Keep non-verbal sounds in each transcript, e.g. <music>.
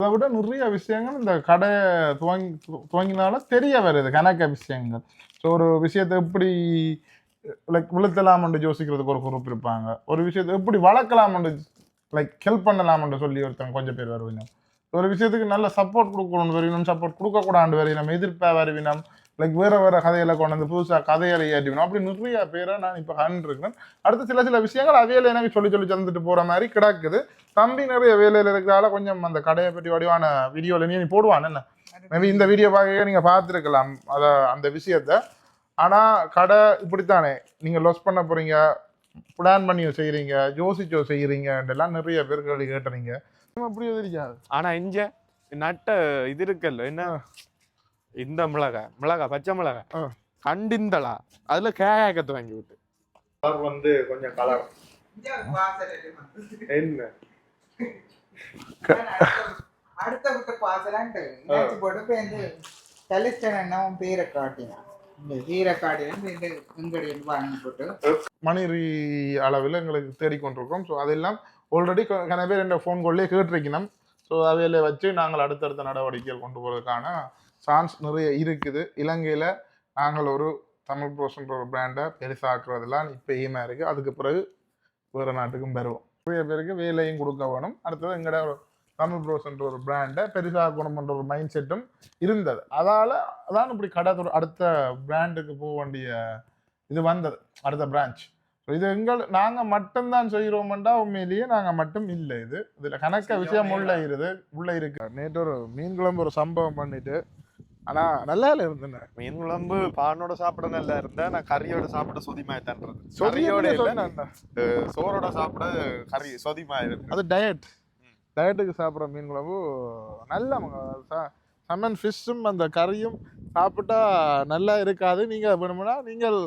அதை விட நிறைய விஷயங்கள் இந்த கடையை துவங்கி துவங்கினால தெரிய வருது கணக்க விஷயங்கள். ஸோ ஒரு விஷயத்தை எப்படி லைக் விழுத்தலாம்னு யோசிக்கிறதுக்கு ஒரு குரூப் இருப்பாங்க. ஒரு விஷயத்தை எப்படி வளர்க்கலாம்னு லைக் ஹெல்ப் பண்ணலாம்னு சொல்லி ஒருத்தன் கொஞ்சம் பேர் வருவினம். ஒரு விஷயத்துக்கு நல்ல சப்போர்ட் கொடுக்கணும்னு வருவினம் சப்போர்ட் கொடுக்கக்கூடாது வருவினம் எதிர்ப்பாக வருவினம். லைக் வேற வேற கதையில கொண்டு வந்து புதுசா கதையில ஏற்றிக்கணும் அப்படி நிறைய பேரை நான் இப்போ கண்டிருக்கேன் அடுத்து சில சில விஷயங்கள் அவையில எனக்கு சொல்லி சொல்லி தந்துட்டு போற மாதிரி கிடக்குது. தம்பி நிறைய வேலையில இருக்கிறதால கொஞ்சம் அந்த கடையை பற்றி வடிவான வீடியோல நீ போடுவான் என்ன? மேபி இந்த வீடியோ பார்க்க நீங்க பார்த்துருக்கலாம். அத அந்த விஷயத்த. ஆனா கடை இப்படித்தானே. நீங்க லொஸ் பண்ண போறீங்க பிளான் பண்ணி செய்றீங்க யோசிச்சோ செய்யறீங்கன்றெல்லாம் நிறைய பேர் கேள்வி கேட்டுறீங்க. அப்படி தெரியாது ஆனா இங்க நட்ட இது இருக்குல்ல என்ன? இந்த மிளகாய் மிளகாய் பச்சை மிளகாய் ஆ. கண்டிந்தலா. அதுல கேக்கத்து வாங்கி விட்டு. வந்து கொஞ்சம் கலர். என்ன? அடுத்த விட்டு பாசலான்ட்டு போட்டு தலிஸ்டன் என்ன பேரை காட்டினான் மணிரி அளவில் எங்களுக்கு தேடிக்கொண்டிருக்கோம். ஸோ அதெல்லாம் ஆல்ரெடி கன பேர் என்ற ஃபோன் கால்லே கேட்டிருக்கணும். ஸோ அவையில வச்சு நாங்கள் அடுத்தடுத்த நடவடிக்கைகள் கொண்டு போகிறதுக்கான சான்ஸ் நிறைய இருக்குது. இலங்கையில் நாங்கள் ஒரு தமிழ் ப்ரோஸ்ன்ற ஒரு பிராண்டை பெருசாக்குறதுலாம் இப்போ எய்மா இருக்குது அதுக்கு பிறகு வேறு நாட்டுக்கும் பெறுவோம் நிறைய பேருக்கு வேலையும் கொடுக்க வேணும். அடுத்தது எங்கட ஒரு தமிழ் ப்ரோஸ்ன்ற ஒரு பிராண்டை பெருசாக்கணும்ன்ற ஒரு மைண்ட் செட்டும் இருந்தது. அதால் அதான் இப்படி கடை அடுத்த பிராண்டுக்கு போக வேண்டிய இது வந்தது. அடுத்த பிரான்ச் இது எங்கள் நாங்க மட்டும்தான் செய்கிறோம்டா உண்மையிலேயே நாங்க மட்டும் இல்லை இது. இதுல கணக்க விஷயம் உள்ள இருது உள்ள இருக்கு. நேற்று ஒரு மீன் குழம்பு ஒரு சம்பவம் பண்ணிட்டு ஆனா நல்லா இல்லை இருந்தேன். மீன் குழம்பு பானோட சாப்பிட நல்லா இருந்தா நான் கறியோட சாப்பிட சொதிமாய் தன்றது சொதியோட சோறோட சாப்பிட கறி இருக்கு அது டயட் டயட்டுக்கு சாப்பிட்ற மீன் குழம்பு நல்ல சம்மன் ஃபிஷ்ஷும் அந்த கறியும் சாப்பிட்டா நல்லா இருக்காது. நீங்க வேணும்னா நீங்கள்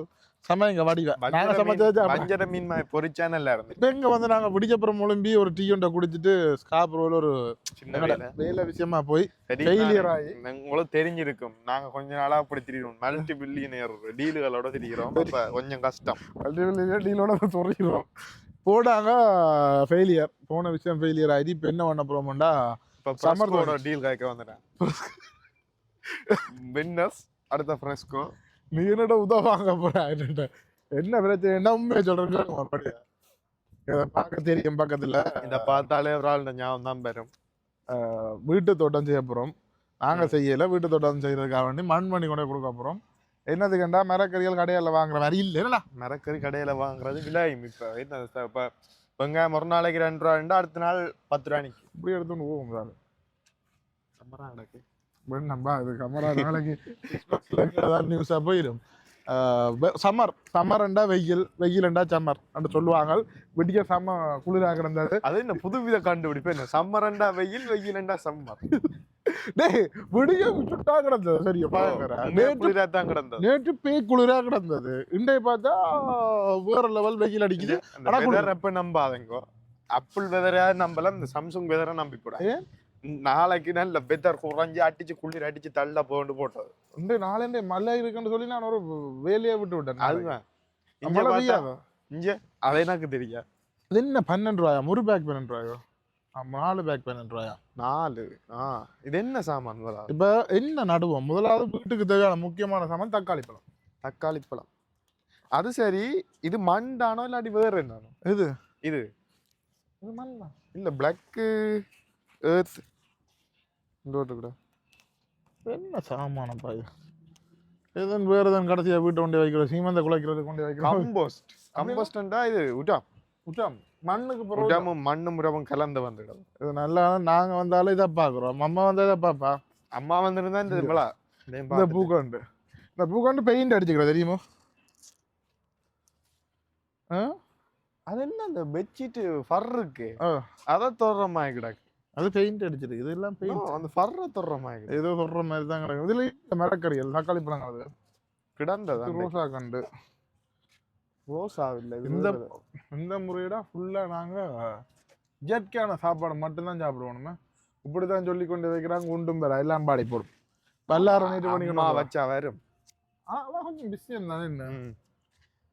சமைங்க வடிவ. நாங்க சமைச்சது. வஞ்சர மீன் பொரிச்சா நல்லா இருந்து. இப்ப இங்க வந்து நாங்க விடிக்கப்புறம் முழும்பி ஒரு டீ ஒன்றை குடிச்சிட்டு ஸ்காப் ரோல் ஒரு சின்ன வேலை விஷயமா போய் நான் ஆகி. உங்களுக்கு தெரிஞ்சிருக்கும். நாங்க கொஞ்ச நாளா அப்படி திரிகிறோம் மல்டி பில்லியனர் டீலுகளோட திரிகிறோம் அப்ப கொஞ்சம் கஷ்டம். டீலோட சொல்லிடுறோம் போனாங்க ஃபெயிலியர் போன விஷயம் ஃபெயிலியர் ஆகி இப்போ என்ன பண்ண போறோம்டா இப்ப ஃப்ரெஸ்கோட டீல் காய்க்க வந்துட்டேன் வின்னர்ஸ் அடுத்த ஃப்ரெஸ்கோ நீ என்னோட உதவாங்க போற? என்ன பிரச்சனை? உண்மையை சொல்றேன் மறுபடியும் இதை பார்க்க தெரியும் பக்கத்துல. இத பார்த்தாலே ஒரு ஆள் ஞாபகம் தான் பெறும் வீட்டு தோட்டம் செய்ய போறோம். நாங்க செய்யல வீட்டு தோட்டம் செய்யறதுக்காக வேண்டி மண் பண்ணி கொண்டு கொடுக்க போறோம். என்னதுக்குண்டா மரக்கறிகள் கடையில வாங்குற மாதிரி இல்லை என்னடா? மரக்கறி கடையில வாங்குறது விலையும் இப்ப இப்ப வெங்காயம் ஒரு நாளைக்கு ரெண்டு ரூபாண்டா அடுத்த நாள் பத்து ரூபா நிக்கும். இப்படி எடுத்துன்னு போவோம் சார். சம்பரம் நடக்கு வேண்டாம்பா இது கமரா நாளைக்கு நியூஸாக போயிடும் சம்மர் சம்மர்ண்டா வெயில் வெயிலண்டா சம்மர் என்று சொல்லுவாங்க விடிய செம்ம குளிராக கிடந்தது அது என்ன புதுவித கண்டுபிடிப்பு என்ன சம்மரண்டா வெயில் வெயிலண்டா சம்மர் டேய் விடிய சுட்டா கிடந்தது சரியா குளிரா தான் கிடந்தது நேற்று பேய் குளிராக கிடந்தது இன்றைய பார்த்தா வேற லெவல் வெயில் அடிக்குது. எப்ப நம்பாதீங்க? அப்பிள் வெதரா நம்பலாம் இந்த சாம்சங் வெதரை நம்பி ஏன்? நாளைக்கு நல்ல வெதர் குறைஞ்சு அடிச்சு குளிர் அடிச்சு தள்ள போண்டு போட்டது. இன்றைய நாளே மழை இருக்குன்னு சொல்லி நான் ஒரு வேலையை விட்டு விட்டேன். அதுதான். இங்க பெய்யாதா இங்க அது எனக்கு தெரியா? இது என்ன பன்னெண்டு ரூபாயா? ஒரு பேக் பன்னெண்டு ரூபாயோ? நாலு பேக் பன்னெண்டு ரூபாயா? நாலு. ஆ இது என்ன சாமான் வரா இப்ப என்ன நடுவோம்? முதலாவது வீட்டுக்கு தேவையான முக்கியமான சாமான் தக்காளி பழம். தக்காளி பழம். அது சரி இது மண் தானோ இல்லாட்டி வேற என்னோ இது? இது. இது மண்ணா? இல்ல பிளாக் ஏர்த் இந்த ஓட்டு கூட என்ன சாமானம் பாய் எதுவும் வேற எதுவும் கடைசியா வீட்டை கொண்டு வைக்கிறோம் சீமந்த குலைக்கிறது கொண்டு வைக்கிறோம் கம்போஸ்ட் கம்போஸ்டா இது உட்டாம். உச்சாம் மண்ணுக்கு பிறகு உட்டாமும் மண்ணும் உரமும் கலந்து வந்துடும் இது நல்லா நாங்க வந்தாலும் இதை பாக்குறோம் அம்மா வந்தா இதை பாப்பா அம்மா வந்திருந்தா இந்த விழா இந்த பூக்கண்டு. இந்த பூக்கண்டு பெயிண்ட் அடிச்சுக்கிறோம் தெரியுமோ? ஆ? அது என்ன அந்த பெட்ஷீட் ஃபர் இருக்கு. அதை தொடுற மாதிரி கிடக்கு. அது பெயிண்ட் அடிச்சிருக்கு இதெல்லாம் பெயிண்ட் அந்த ஃபர்ரை தொடுற மாதிரி. ஏதோ சொல்ற மாதிரி தான் கிடக்கும் இதுல இந்த மரக்கறிகள் தக்காளி பழம் அது. கிடந்தது ரோசா கண்டு. ரோஸ் ஆகல இந்த இந்த முறையிட ஃபுல்லா நாங்க இயற்கையான சாப்பாடு மட்டும்தான் சாப்பிடுவோம். இப்படிதான் சொல்லி கொண்டு வைக்கிறாங்க உண்டும் பெற எல்லாம் பாடி போடும். பல்லாரம் நீட்டு பண்ணிக்கணும் வச்சா வரும். அதெல்லாம் கொஞ்சம் பிஸியம் தானே என்ன.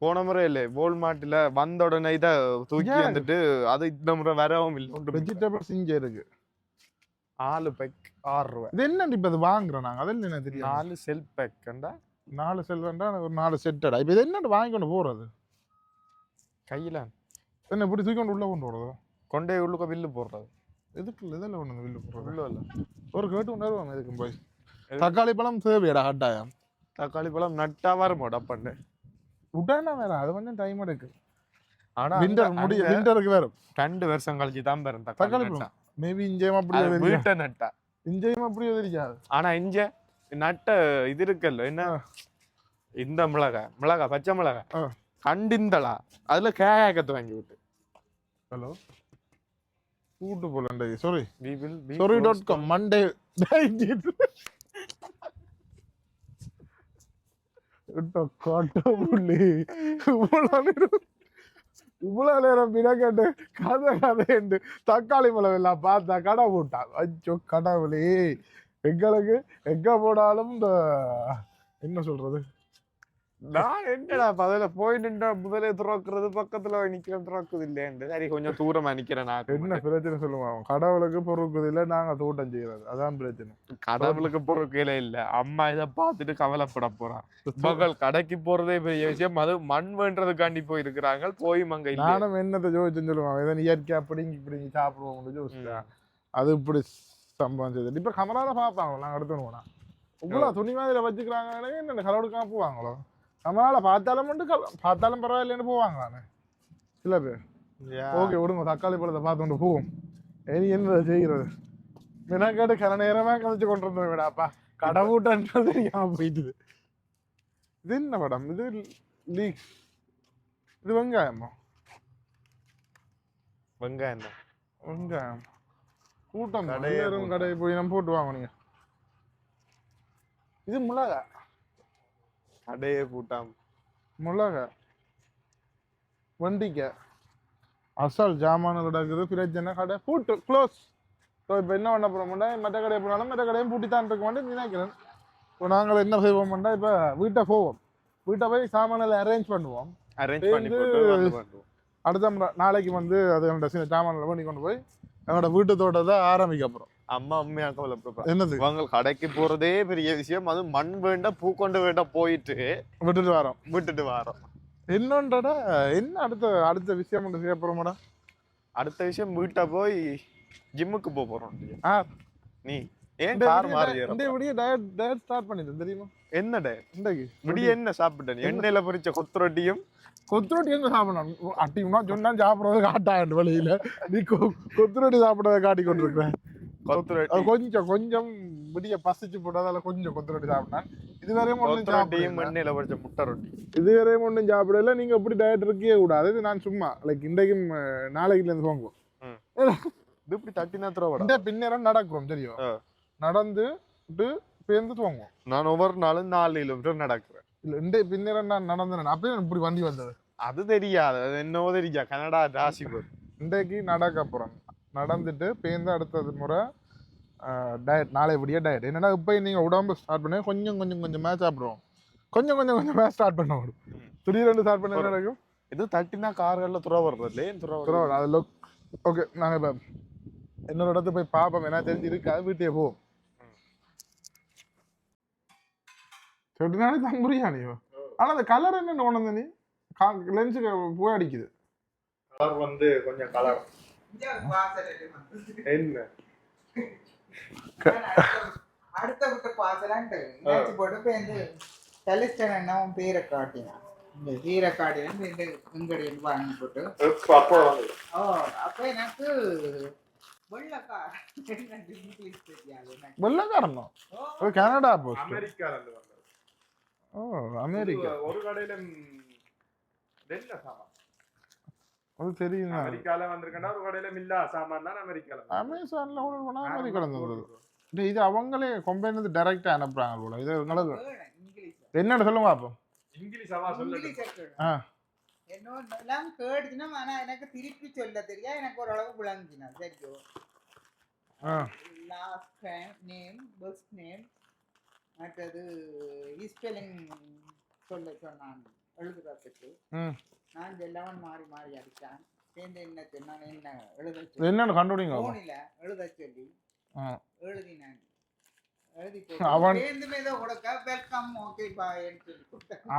போன முறை இல்லை வால்மார்ட்ல வந்த உடனே இதை தூக்கி? வந்துட்டு அது இந்த முறை வரவும் இல்லை. இல்லை. வெஜிடபிள்ஸ் இங்க இருக்கு. நாலு பேக் ஆறு ரூபாய். இது என்ன இப்போ அது வாங்குறோம் நாங்கள் அதில் என்ன தெரியும் நாலு செல் பேக்கண்டா நாலு செல்வண்டா ஒரு நாலு செட்டடா இப்போ இது என்ன வாங்கி கொண்டு போகிறது கையில. என்ன இப்படி தூக்கி கொண்டு உள்ளே கொண்டு போகிறது கொண்டே உள்ளுக்க வில்லு போடுறது. எதுக்கு இல்லை இதில் வந்து வில்லு போடுறது? உள்ள இல்ல. ஒரு கேட்டு கொண்டு வருவாங்க இதுக்கும் போய். தக்காளி பழம் தேவையடா கட்டாயம். தக்காளி பழம் நட்டா வரும் டப்பண்டு விட்டானா வேற அது கொஞ்சம் டைம் எடுக்கு. ஆனா விண்டர் முடி விண்டருக்கு வேற. ரெண்டு வருஷம் கழிச்சு தான் பெறும் தக்காளி பழம். மேபி இஞ்சேயும் அப்படி வீட்டை நட்டா. இஞ்சேயும் அப்படி தெரியாது ஆனா இங்க நட்ட இது இருக்குல்ல என்ன? இந்த மிளகாய் மிளகாய் பச்சை மிளகாய் ஆ. கண்டிந்தளா அதுல கேக்கத்து வாங்கி விட்டு. ஹலோ கூட்டு போலண்டே sorry we will be sorry dot com Monday காட்டமுள்ளி இவ்வளோ நேரம் இவ்வளோ நேரம் பினக்கட்டு கதை கதைண்டு தக்காளி பழம் எல்லாம் பார்த்தா கடை போட்டான். அச்சோ கடவுளே. எங்களுக்கு எங்க போனாலும் இந்த என்ன சொல்றது? நான் என்னடா பதில போய் நின்ற முதலே துறக்கிறது பக்கத்துல போய் நிக்கிறேன் துறக்குது இல்லையாண்டு சரி கொஞ்சம் தூரமா நிக்கிறேன் நான் என்ன பிரச்சனை சொல்லுவாங்க கடவுளுக்கு பொறுக்குது இல்லை நாங்க தோட்டம் செய்யறது. அதான் பிரச்சனை. கடவுளுக்கு பொறுக்கையில இல்ல. அம்மா இதை பார்த்துட்டு கவலைப்பட போறான். மகள் கடைக்கு போறதே பெரிய விஷயம். அது மண் வேண்டதுக்காண்டி போயிருக்கிறாங்க. போய் மங்க நானும் என்னத்தை ஜோதிச்சுன்னு சொல்லுவாங்க இதை இயற்கையா பிடிங்கி பிடிங்கி சாப்பிடுவோம் ஜோசிச்சா அது இப்படி சம்பவம் செய்யுது இப்ப கமரால பார்ப்பாங்களோ? நாங்க எடுத்துன்னு போனா. இவ்வளோ துணி மாதிரி வச்சுக்கிறாங்க என்ன கலவடுக்காம போவாங்களோ? கமரால பார்த்தாலும் மட்டும் பார்த்தாலும் பரவாயில்லைன்னு போவாங்களானே சில பேர் ஓகே விடுங்க தக்காளி பழத்தை பார்த்துட்டு போவோம். இனி என்ன செய்கிறது? மினக்காட்டு கர நேரமா கழிச்சு கொண்டு வந்தோம் விடாப்பா கடை கூட்டன்றது தெரியாம போயிட்டுது. இது என்ன படம்? இது லீக் இது வெங்காயமா? வெங்காயம் தான். வெங்காயம். கூட்டம். கடையை போய் நம்ம போட்டு வாங்குனீங்க இது மிளகா கடையே பூட்டாம. மிளகா வண்டிக்காய் அசால் ஜாமான் கிடக்குது பிரச்சனை கடை? பூட்டு க்ளோஸ். ஸோ இப்போ என்ன பண்ண போகிறோம்னா மற்ற கடையை போனாலும் மற்ற கடையும் பூட்டி தான் இருக்க மாட்டேன் நினைக்கிறேன். இப்போ நாங்கள் என்ன செய்வோம்னா இப்போ வீட்டை போவோம். வீட்டை போய் சாமானில் அரேஞ்ச் பண்ணுவோம். அரேஞ்ச் பண்ணி அடுத்த நாளைக்கு வந்து அது சின்ன சாமானில் பண்ணி கொண்டு போய் என்னோட வீட்டு தோட்டத்தை ஆரம்பிக்க போகிறோம் அம்மா உண்மையா கவலைப்படுறா என்னது? இவங்க கடைக்கு போறதே பெரிய விஷயம். அது மண் வேண்ட பூ கொண்டு வேண்ட போயிட்டு விட்டுட்டு வரோம். விட்டுட்டு வரோம். என்னன்றடா என்ன அடுத்த அடுத்த விஷயம் ஒன்று செய்ய போகிறோமாடா அடுத்த விஷயம் வீட்டை போய் ஜிம்முக்கு போக போறோம். ஆ. நீ? ஏன் கார் மாறி? இந்த விடிய டயட் டயட் ஸ்டார்ட் பண்ணிட்டேன் தெரியுமா? என்ன டே இன்றைக்கு விடிய என்ன சாப்பிட்ட நீ எண்ணெயில பொரிச்ச கொத்துரொட்டியும்? கொத்துரொட்டி எங்க சாப்பிடணும்? சொன்னா சாப்பிடுறது காட்டாண்டு வழியில. நீ கொத்துரொட்டி சாப்பிடுறத காட்டி கொண்டிருக்கிறேன். கொத்துரொட்டி. கொஞ்சம் கொஞ்சம் விடிய பசிச்சு போட்டதால கொஞ்சம் கொத்துரொட்டி சாப்பிட்டேன் இதுவரையும் ஒன்றும் சாப்பிடல. எண்ணெயில பொரிச்ச முட்டை ரொட்டி இதுவரையும் ஒன்றும் சாப்பிடல. நீங்க இப்படி டயட் இருக்கவே கூடாது. நான் சும்மா லைக் இன்றைக்கும் நாளைக்குல இருந்து போங்குவோம் இது இப்படி தட்டினா இந்த பின்னேரம் நடக்கிறோம் தெரியும்? ஆ. நடந்து விட்டு பேருந்து துவங்குவோம். நான் ஒவ்வொரு நாளும் நாலு கிலோமீட்டர் நடக்கிறேன். இல்ல இந்த பின்னேரம் நான் நடந்தேன் அப்படியே இப்படி வண்டி வந்தது. அது தெரியாது. அது என்னவோ தெரியா கனடா ராசி போர் இன்றைக்கு நடக்க போகிறோம் நடந்துட்டு பேருந்து அடுத்தது முறை டயட் நாளை விடிய டயட் என்னடா இப்போ நீங்கள் உடம்பு ஸ்டார்ட் பண்ணி கொஞ்சம் கொஞ்சம் கொஞ்சம் மேட்ச் சாப்பிடுவோம். கொஞ்சம் கொஞ்சம் கொஞ்சமாக ஸ்டார்ட் பண்ண வரும் ம். திடீர்னு ஸ்டார்ட் பண்ண நடக்கும்? இது தட்டினா கார்கள்ல துற வர்றது ஏன் துற Bro, அது லுக் ஓகே நாங்கள் இப்போ இன்னொரு இடத்துக்கு போய் பார்ப்போம். என்ன தெரிஞ்சு இருக்காது வீட்டே போவோம். சொட்டுனாலே தம்புரியா நீ ஆனால் அந்த கலர் என்ன உணர்ந்த நீ லென்ஸுக்கு போய் அடிக்குது கலர் வந்து கொஞ்சம் கலர். என்ன அடுத்த- விட்டு பாசலான்ட்டு போட்டு இந்த என்ன உன் பேரை காட்டினான் இந்த வாங்கி போட்டு அப்போ வந்து ஓ அப்ப எனக்கு. வெள்ளக்காரன் தான் ஓ, கனடா ஓ அமெரிக்கா ஒரு கடையில வெள்ள சாமான். அது தெரியும். அமெரிக்கால வந்திருக்கேன்னா ஒரு கடையில மில்லா சாமான் தான் அமெரிக்கால அமேசான்ல கூட போனா அமெரிக்கா வந்தது. டேய், இது அவங்களே கம்பெனி டைரக்டா அனுப்புறாங்க போல. இது இங்கிலீஷ் என்னன்னு சொல்லுங்க பாப்போம் இங்கிலீஷ் அவா சொல்லு இங்கிலீஷ் ஆ. என்னோட எல்லாம் கேட்டுச்சுன்னா ஆனா எனக்கு திருப்பி சொல்ல தெரியா? எனக்கு ஓரளவு விளங்கினா சரியோ ஆ. லாஸ்ட் நேம் பெஸ்ட் நேம் மற்றது ஸ்பெல்லிங் சொல்ல சொன்னான் எழுதுறதுக்கு. நான் எல்லாம் மாறி மாறி அடித்தான் சேர்ந்து என்ன சொன்னான் என்ன எழுத என்னன்னு கண்டுபிடிங்க போனில எழுத சொல்லி ஆ. எழுதினாங்க எழுதி அவன்-.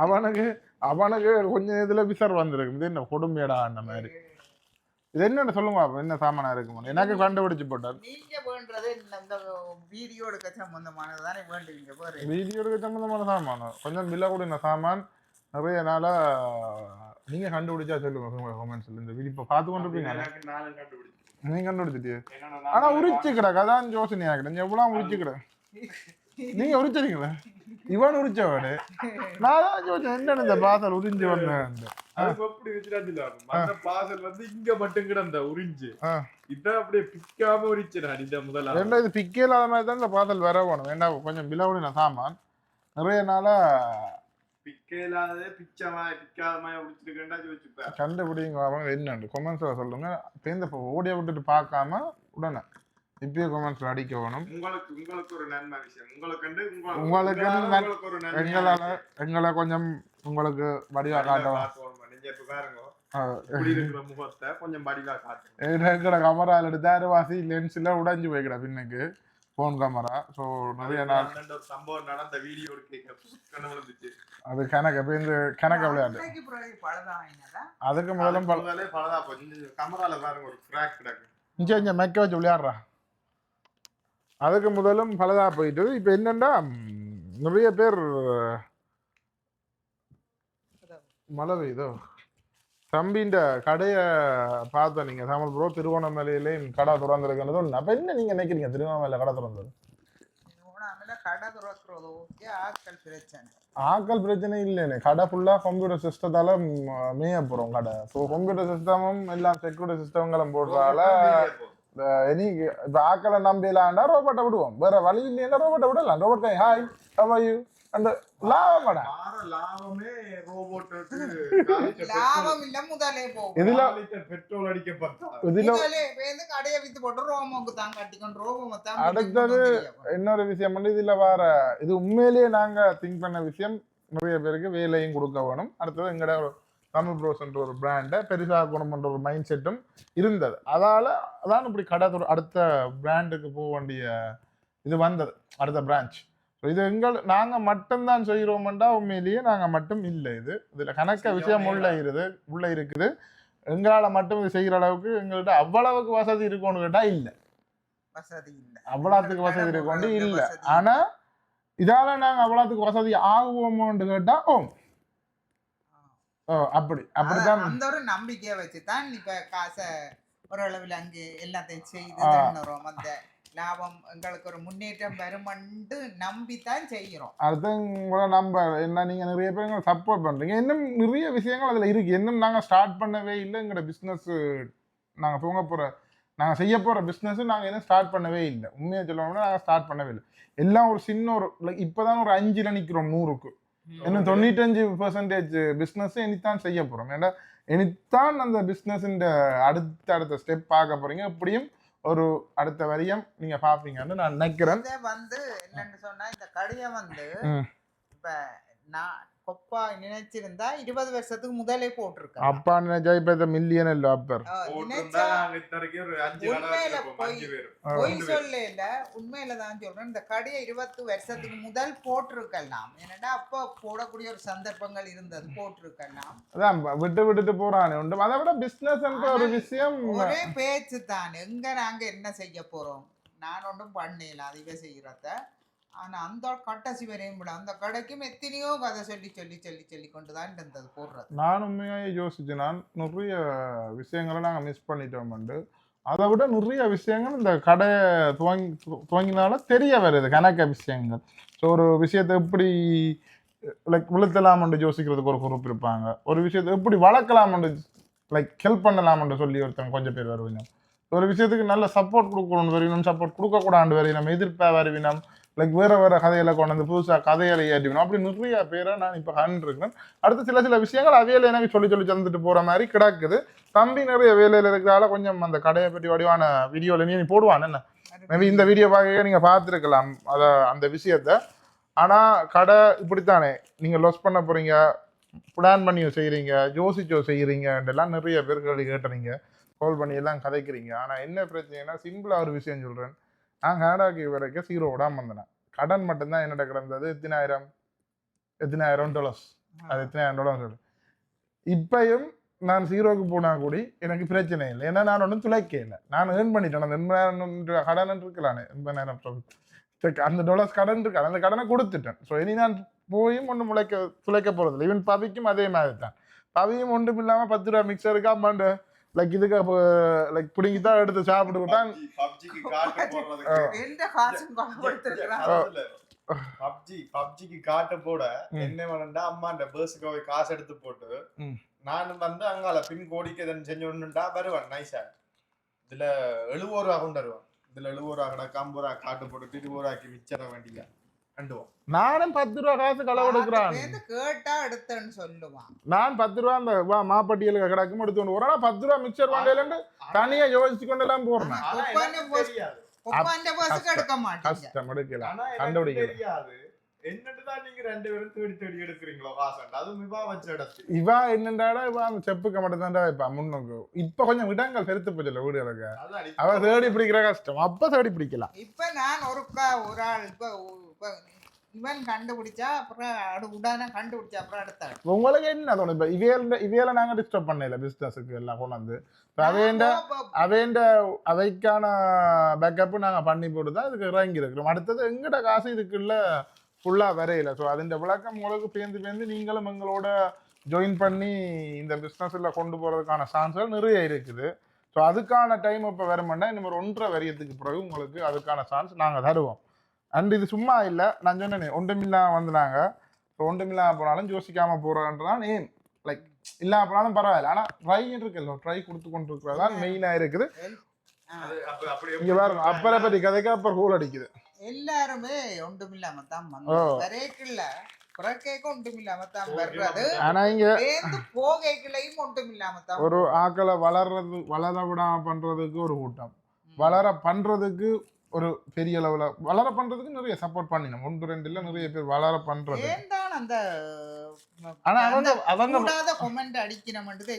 அவனுக்கு அவனுக்கு கொஞ்சம் இதுல விசர் வந்திருக்கு இது என்ன கொடுமையடா அந்த மாதிரி. இது என்னன்னு சொல்லுங்க. என்ன சாமானா இருக்கும் எனக்கு கண்டுபிடிச்சு போட்டார். நீங்க வேண்டது இந்த இந்த வீடியோ எடுக்க சம்பந்தமானது தானே வேண்டுவீங்க பாரு வீடியோக்கு சம்மந்தமான சாமான். கொஞ்சம் விலை கூடின சாமான். நிறைய நாளா நீங்க கண்டுபிடிச்சா சொல்லுங்க கமெண்ட்ஸ்ல இந்த வீடியோ இப்போ பார்த்து கொண்டு இருப்பீங்க நீங்க கண்டுபிடிச்சிட்டியே? ஆனா நான் உரிச்சு கிடக்கு அதான் யோசனை ஆகிடும் எவ்வளவு உரிச்சு கிட நீங்க உரிச்சிருக்கீங்களா இவன் உரிச்சவடு நான் தான் யோசிச்சேன் என்னன்னு இந்த பாசல் உறிஞ்சு வந்தேன் அது எப்படி வச்சுட்டாச்சு அந்த பாசல் வந்து இங்க மட்டும் கிடந்த உறிஞ்சு. இதான் அப்படியே பிக்காம உரிச்சிடான் இந்த முதல்ல ரெண்டா இது பிக்கே இல்லாத மாதிரி தான் இந்த பாசல் வர வேணும் வேண்டாம் கொஞ்சம் விலவுடின சாமான். நிறைய நாளா பிக்க இல்லாததே பிச்சமா பிக்காதமா உரிச்சிருக்கேன்டா வச்சுப்பேன் கண்டுபிடிங்க அவங்க என்னன்னு கொமெண்ட்ஸில் சொல்லுங்க. இப்போ ஓடிய விட்டுட்டு பார்க்காம உடனே. இப்பயே கொமெண்ட்ஸில் அடிக்க வேணும். உங்களுக்கு உங்களுக்கு ஒரு நன்மை விஷயம். உங்களுக்கு உங்களுக்கு ஒரு நன்மை எங்களால எங்களை கொஞ்சம் உங்களுக்கு வடிவா காட்டுவோம். நீங்க இப்ப பாருங்க. முகத்தை கொஞ்சம் படிவா காட்டுங்க. இருக்கிற கமரால எடுத்து அரைவாசி லென்ஸில் உடைஞ்சு போய்க்கிட பின்னுக்கு. ஃபோன் கேமரா ஸோ நிறைய நாள் சம்பவம் நடந்த வீடியோ விழுந்துச்சு. அது கணக்கு கணக்கு விளையாட்டு. அன்னைக்கு பிறகு பழுதாயினதா அதுக்கு முதலும் பல முதலே பலதா போச்சு. கமரால பாருங்க ஒரு கிராக் கிடக்கு. இங்கே இங்கே மெக்க வச்சு விளையாடுறா. அதுக்கு முதலும் பலதா போயிட்டு இப்போ என்னன்னா நிறைய பேர் மழை பெய்யுதோ தம்பின்ற கடையை பார்த்தேன் நீங்கள் தமிழ் ப்ரோ திருவண்ணாமலையிலேயும் கடை திறந்துருக்கிறது. அப்போ என்ன நீங்கள் நினைக்கிறீங்க? திருவண்ணாமலையில் கடை திறந்தது. ஆக்கள் பிரச்சனை? இல்லைண்ணே கடை ஃபுல்லாக கம்ப்யூட்டர் சிஸ்டத்தால் மேய போகிறோம் கடை. ஸோ கம்ப்யூட்டர் சிஸ்டமும் எல்லாம் செக்யூரிட்டி சிஸ்டங்களும் போடுறதால இனி இப்போ ஆக்களை நம்பிலாண்டா ரோபோட்டை விடுவோம் வேற வழி இல்லையா ரோபோட்டை விடலாம் ரோபோட் ஹாய் ஹவ் யூ அந்த லாபமாடா லாபமே ரோபோட் லாபம் இல்ல முதலே போகும் இதுல பெட்ரோல் அடிக்கப்பட்டா இதுல முதலே பேருந்து கடையை வித்து போட்டு ரோமோக்கு தான் கட்டிக்கொண்டு ரோமோ தான் அடுத்தது இன்னொரு விஷயம் வந்து இதுல வர இது உண்மையிலேயே நாங்க திங்க் பண்ண விஷயம் நிறைய பேருக்கு வேலையும் கொடுக்க வேணும் அடுத்தது எங்கட தமிழ் ப்ரோஸ்ன்ற ஒரு பிராண்டை பெருசாக்கணும்ன்ற ஒரு மைண்ட் செட்டும் இருந்தது. அதால அதான் இப்படி கடை அடுத்த பிராண்டுக்கு போக வேண்டிய இது வந்தது. அடுத்த பிரான்ச் ஸோ இது எங்கள் நாங்க மட்டும்தான் செய்கிறோம்டா உண்மையிலேயே நாங்க மட்டும் இல்லை இது. இதுல கணக்க விஷயம் உள்ள இருக்குது உள்ள இருக்குது. எங்களால மட்டும் இது செய்கிற அளவுக்கு எங்கள்கிட்ட அவ்வளவுக்கு வசதி இருக்கும்னு கேட்டா இல்லை. வசதி இல்ல. அவ்வளோத்துக்கு வசதி கடை கொண்டு போடுறதுல இல்ல. வசதி ஆனா இதால நாங்க அவ்வளோத்துக்கு வசதி ஆகுவோமோன்னு கேட்டா ஓ ஓ அப்படி அப்படிதான். அந்த ஒரு நம்பிக்கையை வச்சுதான் இப்ப காசை ஓரளவில் அங்கே எல்லாத்தையும் செய்து அந்த லாபம் எங்களுக்கு ஒரு முன்னேற்றம் வருமன்ட்டு நம்பித்தான் செய்கிறோம். அடுத்து உங்களை நம்ப என்ன நீங்க நிறைய பேர் எங்களை சப்போர்ட் பண்றீங்க. இன்னும் நிறைய விஷயங்கள் அதுல இருக்கு. இன்னும் நாங்க ஸ்டார்ட் பண்ணவே இல்லை எங்களோட பிசினஸ் நாங்க தூங்க போற நாங்க செய்ய போற பிசினஸ் நாங்க இன்னும் ஸ்டார்ட் பண்ணவே இல்லை. உண்மையை சொல்லணும்னா நாங்க ஸ்டார்ட் பண்ணவே இல்லை. எல்லாம் ஒரு சின்ன ஒரு like இப்பதான் ஒரு அஞ்சுல நிக்கிறோம் நூறுக்கு. இன்னும் தொண்ணூத்தஞ்சு பெர்சன்டேஜ் பிஸ்னஸ் இனித்தான் செய்ய போறோம். ஏன்னா இனித்தான் அந்த பிஸ்னஸ் அடுத்த அடுத்த ஸ்டெப் பார்க்க போறீங்க. எப்படியும் ஒரு அடுத்த வரியம் நீங்க பாப்பீங்கன்னு நான் நினைக்கிறேன். வந்து என்னன்னு சொன்னா இந்த கடையை வந்து. இப்ப நான் கொப்பா நினைச்சிருந்தா இருபது வருஷத்துக்கு முதலே போட்டிருக்கேன் அப்பா நினைச்சா இப்ப இந்த மில்லியன் இல்ல அப்பர். போய்-. சொல்லல உண்மையில தான் சொல்றேன். இந்த கடையை இருபத்து வருஷத்துக்கு முதல் போட்டிருக்கலாம் என்னடா அப்போ போடக்கூடிய ஒரு சந்தர்ப்பங்கள் இருந்தது போட்டிருக்கலாம் அதான் விட்டு விட்டுட்டு போறானே உண்டு. அதை விட பிசினஸ் என்ற ஒரு விஷயம் ஒரே பேச்சு தான் எங்க நாங்க என்ன செய்ய போறோம்? நான் ஒன்றும் பண்ணல அதிக செய்யறத. ஆனா அந்த கட்டசி வரையும் விட அந்த கடைக்கும் எத்தனையோ கதை சொல்லி சொல்லி சொல்லி சொல்லி கொண்டு தான் இருந்தது போடுறது. நான் உண்மையாக யோசிச்சு நான் நிறைய விஷயங்களை நாங்க மிஸ் பண்ணிட்டோம் பண்ணிட்டோம்ண்டு அதை விட நிறைய விஷயங்கள் இந்த கடையை துவங்கி துவங்கினால தெரிய வருது கணக்க விஷயங்கள். ஸோ ஒரு விஷயத்தை எப்படி லைக் விழுத்தலாம்னு யோசிக்கிறதுக்கு ஒரு குரூப் இருப்பாங்க. ஒரு விஷயத்தை எப்படி வளர்க்கலாம்னு லைக் ஹெல்ப் பண்ணலாம்னு சொல்லி ஒருத்தங்க கொஞ்சம் பேர் வருவீங்க ஒரு விஷயத்துக்கு நல்ல சப்போர்ட் கொடுக்கணும் வரையினம் சப்போர்ட் கொடுக்கக்கூடாண்டு வரையினம் எதிர்ப்பா வருவினம். லைக் வேற வேற கதையில கொண்டு வந்து புதுசாக கதையில ஏற்றிவிடும் அப்படி நிறைய பேரை நான் இப்போ கண்டிருக்கிறேன். அடுத்து சில சில விஷயங்கள் அவையில எனக்கு சொல்லி சொல்லி தந்துட்டு போற மாதிரி கிடக்குது. தம்பி நிறைய வேலையில இருக்கிறதால கொஞ்சம் அந்த கடையை பற்றி வடிவான வீடியோல நீ போடுவான் என்ன? மேபி இந்த வீடியோ பார்க்க நீங்க பார்த்துருக்கலாம். அத அந்த விஷயத்த. ஆனா கடை இப்படித்தானே. நீங்க லொஸ் பண்ண போறீங்க பிளான் பண்ணியோ செய்றீங்க யோசிச்சோ செய்யறீங்கன்றெல்லாம் நிறைய பேர் கேள்வி கேட்டுறீங்க. கால் பண்ணி எல்லாம் கதைக்கிறீங்க. ஆனா என்ன பிரச்சனைனா சிம்பிளா ஒரு விஷயம் சொல்றேன். நான் கனடாக்கு வரைக்கும் சீரோ விடாம வந்தேன் கடன் மட்டும்தான் என்னோட கிடந்தது. எத்தனாயிரம்? எத்தனாயிரம் டாலர்ஸ் அது எத்தனாயிரம் டாலர்ஸ் சொல்லு. இப்பயும் நான் சீரோக்கு போனா கூடி எனக்கு பிரச்சனை இல்லை. ஏன்னா நான் ஒன்றும் துளைக்க இல்லை. நான் ஏர்ன் பண்ணிட்டேன். அந்த எண்பதாயிரம் கடன் இருக்கலானே எண்பதாயிரம் அந்த டாலர்ஸ் கடன் இருக்கு அந்த கடனை கொடுத்துட்டேன். ஸோ இனி நான் போயும் ஒன்றும் முளைக்க துளைக்க போறதில்லை. ஈவன் பவிக்கும் அதே மாதிரி தான். பவியும் ஒன்றும் இல்லாமல் பத்து ரூபா மிக்சருக்கு அம்மாண்ட. லைக் இதுக்கு லைக் பிடிங்கி தான் எடுத்து சாப்பிட்டு விட்டான். பப்ஜி பப்ஜிக்கு காட்டு <laughs> போட. என்ன வேணும்டா அம்மா அந்த பேர்ஸுக்கு போய் காசு எடுத்து போட்டு ம். நானும் வந்து அங்கால பின் கோடிக்கு எதன் செஞ்சு ஒண்ணுண்டா வருவேன் நைஸா இதுல எழுபது ரூபா கொண்டு வருவேன். இதுல கிடக்கு ஐம்பது ரூபா காட்டு போட்டு ரூபாய்க்கு மிச்சர வேண்டிய நானும் பத்து ரூபா காசு களவு எடுக்கிறான். பார்த்து கேட்டா எடுத்தேன்னு சொல்லுவான். நான் பத்து ரூபா அந்த வா மாப்பட்டியலுக்கு கிடக்கும் எடுத்து கொண்டு போறேன். ஆனா பத்து ரூபா மிக்சர் வாங்கலன்னு தனியா யோசிச்சு கொண்டு எல்லாம் போறேன் கஷ்டம். எனக்கு கண்டுபிடிக்கல. தெரியாது என்னட்டு தான் நீங்க ரெண்டு பேரும் தேடி தேடி எடுக்கிறீங்களோ காசு அதுவும் இவா வச்ச இடத்து. இவா என்னண்டாடா இவா செப்புக்கு மட்டும் தான்டா வைப்பா முன்னுக்கு. இப்ப கொஞ்சம் இடங்கள் பெருத்து போச்சுல அதான் அவ தேடி பிடிக்கிற கஷ்டம். அப்ப தேடி பிடிக்கலாம் இப்ப நான் ஒருக்கா ஒரு ஆள் இப்ப இப்ப இவன் கண்டுபிடிச்சா அப்புறம் அடு உடனே கண்டுபிடிச்சா அப்புறம் அடுத்த உங்களுக்கு என்ன தோணும்? இப்ப இவையில இவையில நாங்க டிஸ்டர்ப் பண்ணல பிசினஸுக்கு எல்லாம் கொண்டு வந்து இப்ப அவைண்ட அவைண்ட அவைக்கான பேக்கப் நாங்க பண்ணி போட்டு தான் இதுக்கு இறங்கி இருக்கிறோம் அடுத்தது எங்கட காசு இதுக்குள்ள ஃபுல்லா வரையில. ஸோ அதிന്റെ விளக்கம் உங்களுக்கு பேர்ந்து பேர்ந்து நீங்களும் எங்களோட ஜாயின் பண்ணி இந்த பிஸ்னஸ்ல கொண்டு போறதுக்கான சான்ஸ்கள் நிறைய இருக்குது. ஸோ அதுக்கான டைம் இப்போ வருமானா இன்னும் ஒரு ஒன்றரை வரியத்துக்கு பிறகு உங்களுக்கு அதுக்கான சான்ஸ் நாங்கள் தருவோம். அண்ட் இது சும்மா இல்லை நான் சொன்னேனே ஒன்றுமில்லா வந்தாங்க ஸோ ஒன்றுமில்லா போனாலும் யோசிக்காம போகிறோன்றதான் ஏன் லைக் இல்லாம போனாலும் பரவாயில்ல. ஆனால் ட்ரை இருக்குல்ல ட்ரை கொடுத்து கொண்டு இருக்கிறதா மெயினாக இருக்குது அது அப்ப அப்படி இங்க பாருங்க அப்பரை பற்றி கதைக்கு அப்புறம் கூல் அடிக்குது. எல்லாருமே ஒன்றுமில்லாம தான் வரைக்குள்ள ஒரு ஆக்களை வளர்றது வளர விடாம பண்றதுக்கு ஒரு கூட்டம் வளர பண்றதுக்கு ஒரு பெரிய லெவல வளர பண்றதுக்கு நிறைய சப்போர்ட் பண்ணினோம். ஒன்று ரெண்டு இல்ல நிறைய பேர் வளர பண்றது. ஏன் தான் அந்த ஆனா அவங்க அவங்க கொமெண்ட்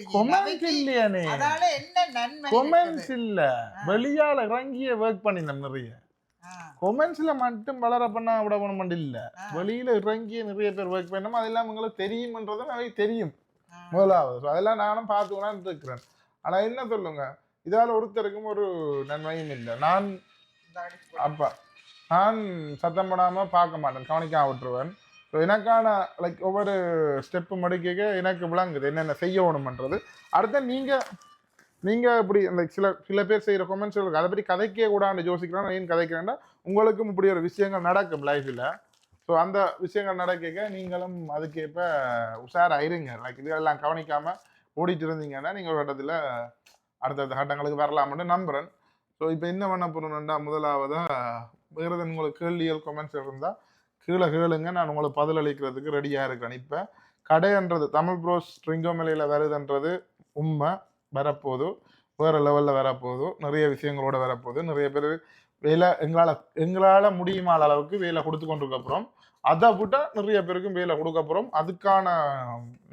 கொமெண்ட்ஸ் அவைக்கு இல்லையானே? அதால என்ன நன்மை கொமெண்ட்ஸ்? இல்ல. வெளியால இறங்கிய ஒர்க் பண்ணினோம் நிறைய. கொமெண்ட்ஸ்ல மட்டும் வளர பண்ண விட பண்ண ஆ, வெளியில இறங்கிய நிறைய பேர் ஒர்க் பண்ணோம் அதெல்லாம் உங்களுக்கு தெரியும்ன்றதும் அவை தெரியும். முதலாவது. அதெல்லாம் நானும் பார்த்துக்கலான்னு இருக்கிறேன் ஆனா என்ன சொல்லுங்க? இதால ஒருத்தருக்கும் ஒரு நன்மையும் இல்லை. நான் அப்பா நான் சத்தம் போடாம பார்க்க மாட்டேன். கவனிக்காம விட்டுருவேன். ஸோ எனக்கான லைக் ஒவ்வொரு ஸ்டெப்பு மடிக்க எனக்கு விளங்குது. என்னென்ன செய்யணும்ன்றது. அடுத்த நீங்க நீங்கள் இப்படி அந்த சில சில பேர் செய்கிற கொமெண்ட்ஸ் அதை பற்றி கதைக்க கூடாது யோசிக்கிறோம் ஏன் கதைக்கிறேன்னா உங்களுக்கும் இப்படி ஒரு விஷயங்கள் நடக்கும் லைஃப்பில் ஸோ அந்த விஷயங்கள் நடக்க நீங்களும் அதுக்கேற்ப உஷாராயிருங்க லைக் இதெல்லாம் கவனிக்காமல் ஓடிட்டு இருந்தீங்கன்னா நீங்கள் ஒரு கட்டத்தில் அடுத்தடுத்த கட்டங்களுக்கு வரலாம்னு நம்புகிறேன் ஸோ இப்போ என்ன பண்ண போகிறோம்னா முதலாவதாக வேறு உங்களுக்கு கேள்வியல் கொமெண்ட்ஸ் இருந்தால் கீழே கேளுங்க. நான் உங்களுக்கு பதில் அளிக்கிறதுக்கு ரெடியாக இருக்கேன் இப்போ கடைன்றது தமிழ் ப்ரோஸ் ட்ரிங்கோமலையில் வருதுன்றது உண்மை. வரப்போதும் வேறு லெவலில் வரப்போகுது. நிறைய விஷயங்களோட வரப்போகுது. நிறைய பேர் வேலை எங்களால் எங்களால் முடியுமா அளவுக்கு வேலை கொடுத்து கொண்டிருக்கப்புறம் அதை விட்டால் நிறைய பேருக்கும் வேலை கொடுக்கப்புறம் அதுக்கான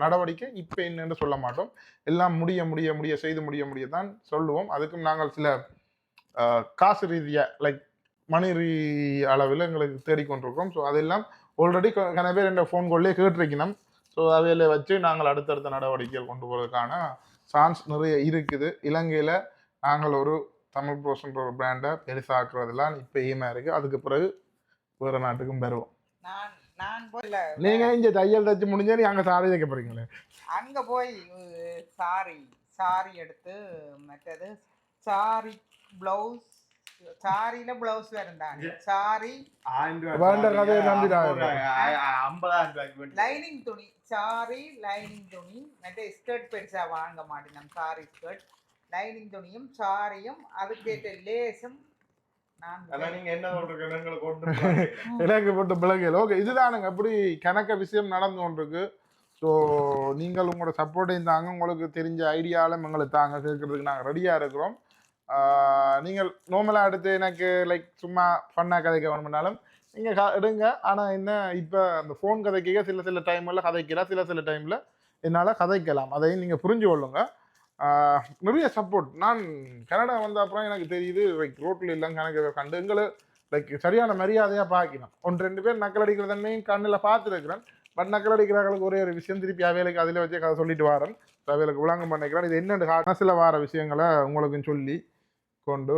நடவடிக்கை இப்போ என்னன்னு சொல்ல மாட்டோம். எல்லாம் முடிய முடிய முடிய செய்து முடிய முடிய தான் சொல்லுவோம். அதுக்கும் நாங்கள் சில காசு ரீதியாக லைக் மணி ரீ அளவில் எங்களுக்கு தேடிக்கொண்டிருக்கோம் ஸோ அதெல்லாம் ஆல்ரெடி நிறைய பேர் என்ற ஃபோன் கால்லே கேட்டிருக்கணும். ஸோ அவையில வச்சு நாங்கள் அடுத்தடுத்த நடவடிக்கைகள் கொண்டு போகிறதுக்கான சான்ஸ் நிறைய இருக்குது. இலங்கையில் நாங்கள் ஒரு தமிழ் ப்ரோஸ்ன்ற ஒரு பிராண்டை பெருசாக்குறதுலாம் இப்போ எய்மாக இருக்குது அதுக்கு பிறகு வேறு நாட்டுக்கும் வருவோம். நான் நான் போய் நீங்கள் இங்கே தையல் தச்சு முடிஞ்சா நீ அங்கே சாரி வைக்க போகிறீங்களே அங்க போய் சாரி சாரி எடுத்து மற்றது சாரி பிளவுஸ் சாரியில பிளவுஸ் வருந்தாங்க சாரி வேண்ட கதையை லைனிங் துணி சாரி லைனிங் துணி மற்ற ஸ்கர்ட் பெருசா வாங்க மாட்டேன் சாரி ஸ்கர்ட் லைனிங் துணியும் சாரியும் அதுக்கேற்ற லேஸும் நான் ஆனா நீங்க என்ன சொல்றீங்க எங்களுக்கு ஒன்று எனக்கு போட்டு பிள்ளைகள் ஓகே இதுதானுங்க அப்படி கணக்க விஷயம் நடந்து கொண்டிருக்கு ஸோ நீங்கள் உங்களோட சப்போர்ட்டையும் தாங்க உங்களுக்கு தெரிஞ்ச ஐடியாலும் எங்களுக்கு தாங்க கேட்கறதுக்கு நாங்கள் ரெடியாக இருக்கிறோம் நீங்கள் நோமலாக அடுத்து எனக்கு லைக் சும்மா ஃபன்னாக கதைக்க வேணும்னாலும் நீங்கள் க எடுங்க. ஆனால் என்ன இப்போ அந்த ஃபோன் கதைக்க சில சில டைமில் கதைக்கலாம் சில சில டைமில் என்னால் கதைக்கலாம். அதையும் நீங்கள் புரிஞ்சு கொள்ளுங்க. நிறைய சப்போர்ட் நான் கனடா வந்த அப்புறம் எனக்கு தெரியுது லைக் ரோட்டில் எல்லாம் கணக்கு கண்டு எங்களை லைக் சரியான மரியாதையாக பார்க்கணும் ஒன்று ரெண்டு பேர் நக்கல் அடிக்கிற தன்மையும் கண்ணில் பார்த்துருக்கிறேன். பட் நக்கல் அடிக்கிறாங்களுக்கு ஒரே ஒரு விஷயம் திருப்பி அவைகளுக்கு அதில் வச்சு கதை சொல்லிட்டு வரேன். அவைகளுக்கு விளங்கம் பண்ணிக்கிறேன். இது என்னென்னு சில வார விஷயங்களை உங்களுக்கும் சொல்லி கொண்டு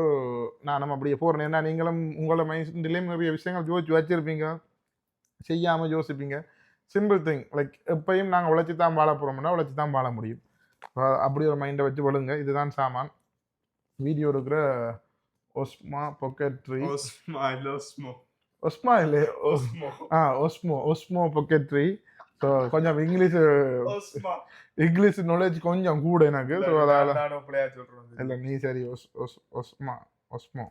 நான் நம்ம அப்படியே போகிறேன் ஏன்னா நீங்களும் உங்களோட மைண்ட்லேயும் நிறைய விஷயங்கள் யோசிச்சு வச்சிருப்பீங்க. செய்யாமல் யோசிப்பீங்க. சிம்பிள் திங் லைக் எப்பயும் நாங்கள் உழைச்சி தான் வாழ போகிறோம்னா உழைச்சி தான் வாழ முடியும். அப்படி ஒரு மைண்டை வச்சு விழுங்க. இதுதான் சாமான். வீடியோ இருக்கிற ஒஸ்மா பொக்கெட்ரி ஓஸ்மா இல்ல ஓஸ்மோ ஒஸ்மா. இல்லை ஆ ஒஸ்மோ ஒஸ்மோ பொக்கெட்ரி ஸோ கொஞ்சம் இங்கிலீஷ் இங்கிலீஷ் நாலேஜ் கொஞ்சம் கூட எனக்கு. ஸோ அதால் இல்லை நீ சரி OS OS Osma Osmo.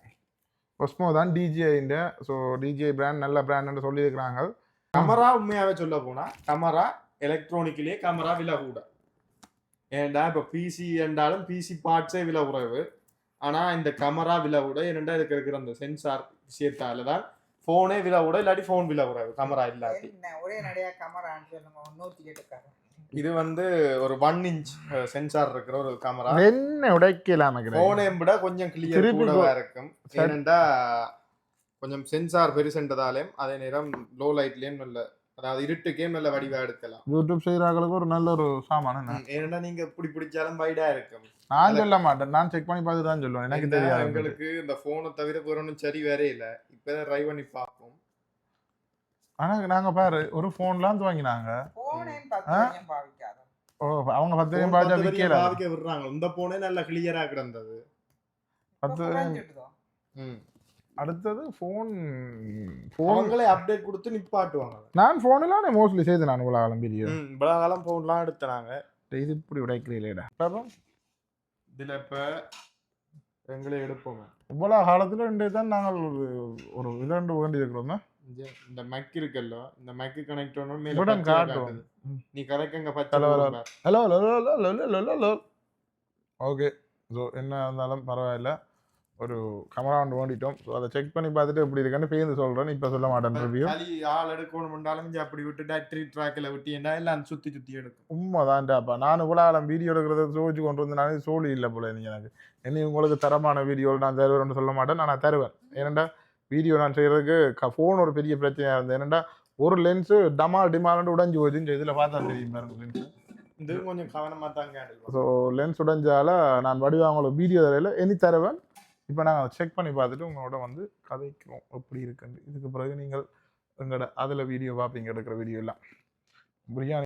Osmo தான் டிஜிஐன்ற ஸோ டிஜிஐ பிராண்ட் நல்ல பிராண்ட்னு சொல்லியிருக்கிறாங்க. கமரா உண்மையாவே சொல்ல போனா கமரா எலக்ட்ரானிக்லயே கமரா விலை கூட. ஏன்டா இப்ப பிசி என்றாலும் பிசி பார்ட்ஸே விலை குறைவு. ஆனா இந்த கமரா விலை கூட இதுக்கு இருக்கிற அந்த சென்சார் விஷயத்தால தான் போனே விலை கூட இல்லாட்டி போன் விலை குறைவு கமரா இல்லாட்டி. என்ன? ஒரே நூற்றி எட்டுக்காரன் இது வந்து ஒரு ஒன் இன்ச் சென்சார் இருக்கிற ஒரு கேமரா என்ன உடைக்கலாம் போனை விட கொஞ்சம் கிளியர் கூடவா இருக்கும். ஏனெண்டா கொஞ்சம் சென்சார் பெருசென்றதாலேயும் அதே நேரம் லோ லைட்லயும் நல்ல அதாவது இருட்டுக்கே நல்ல வடிவா எடுக்கலாம். யூடியூப் செய்கிறாங்களுக்கு ஒரு நல்ல ஒரு சாமான் ஏனெண்டா நீங்க இப்படி பிடிச்சாலும் வைடா இருக்கும். நான் சொல்ல மாட்டேன். நான் செக் பண்ணி பார்த்து தான் சொல்லுவேன். எனக்கு தெரியாது. எங்களுக்கு இந்த போனை தவிர வேற ஒன்றும் சரி வேறே இல்ல. இப்பதான் ட்ரை பண்ணி பார்ப்போம். ஆனால் நாங்கள் பாரு ஒரு ஃபோன்லாம் துவங்கினாங்க ஓ அவங்க பத்து ரூபாய் பாஜா பத்து வரையும் விற்கல பாவிக்க விடுறாங்க இந்த போனே நல்ல கிளியரா கிடந்தது. பத்து ம். அடுத்தது ஃபோன் ஃபோன் அவங்களே அப்டேட் கொடுத்து நிப்பாட்டுவாங்க. நான் ஃபோனெல்லாம் மோஸ்ட்லி செய்து நான் இவ்வளோ காலம் வீடியோ இவ்வளவு காலம் போன்லாம் எடுத்தாங்க இது இப்படி உடைக்கிறீங்களேடா. பாப்போம். இதுல இப்ப எங்களே எடுப்போம் இவ்வளோ காலத்தில் ரெண்டு தான் நாங்கள் ஒரு ஒரு விளையாண்டு வேண்டி இருக்கிறோம் இந்த- மக் இருக்குல்ல இந்த மக்கு கனெக்ட் பண்ணணும் மேல இவ்வளவு பச்சையா காட்டும். காட்டுது. ம். நீ கரெக்ட் அங்க பச்சை. Hello hello hello hello hello hello okay so என்ன இருந்தாலும் பரவாயில்ல ஒரு கமரா ஒன்று வேண்டிட்டோம் ஸோ அதை செக் பண்ணி பார்த்துட்டு எப்படி இருக்குன்னு பேருந்து சொல்கிறேன் இப்போ சொல்ல மாட்டேன் ரிவ்யூ ஆள் எடுக்கணும்னாலும் அப்படி விட்டு டேட்ரி ட்ராக்ல விட்டீங்கன்னா எல்லாம் சுத்தி சுத்தி எடுக்கும். உண்மை தான்டாப்பா நான் இவ்வளோ காலம் வீடியோ எடுக்கிறத சோதிச்சு கொண்டு வந்து நான் சோழி இல்லை போல நீங்கள் எனக்கு. இனி உங்களுக்கு தரமான வீடியோ நான் தருவேன்னு சொல்ல மாட்டேன். நான் தருவேன். ஏனண்டா வீடியோ நான் செய்கிறதுக்கு ஃபோன் ஒரு பெரிய பிரச்சனையாக இருந்தது. ஏனண்டா ஒரு லென்ஸு டமால் டிமால்னு உடைஞ்சு போச்சு. இந்த இதில் பார்த்தா தெரியும் பாருங்க லென்ஸ் இது கொஞ்சம் கவனமா தாங்க ஸோ லென்ஸ் உடைஞ்சால நான் வடிவா உங்களுக்கு வீடியோ தரையில் இனி தருவேன். இப்போ நாங்கள் செக் பண்ணி பார்த்துட்டு உங்களோட வந்து கதைக்கிறோம் எப்படி இருக்குன்னு. இதுக்கு பிறகு நீங்கள் எங்களோட அதில் வீடியோ பார்ப்பீங்க எடுக்கிற வீடியோ எல்லாம். பிரியாணி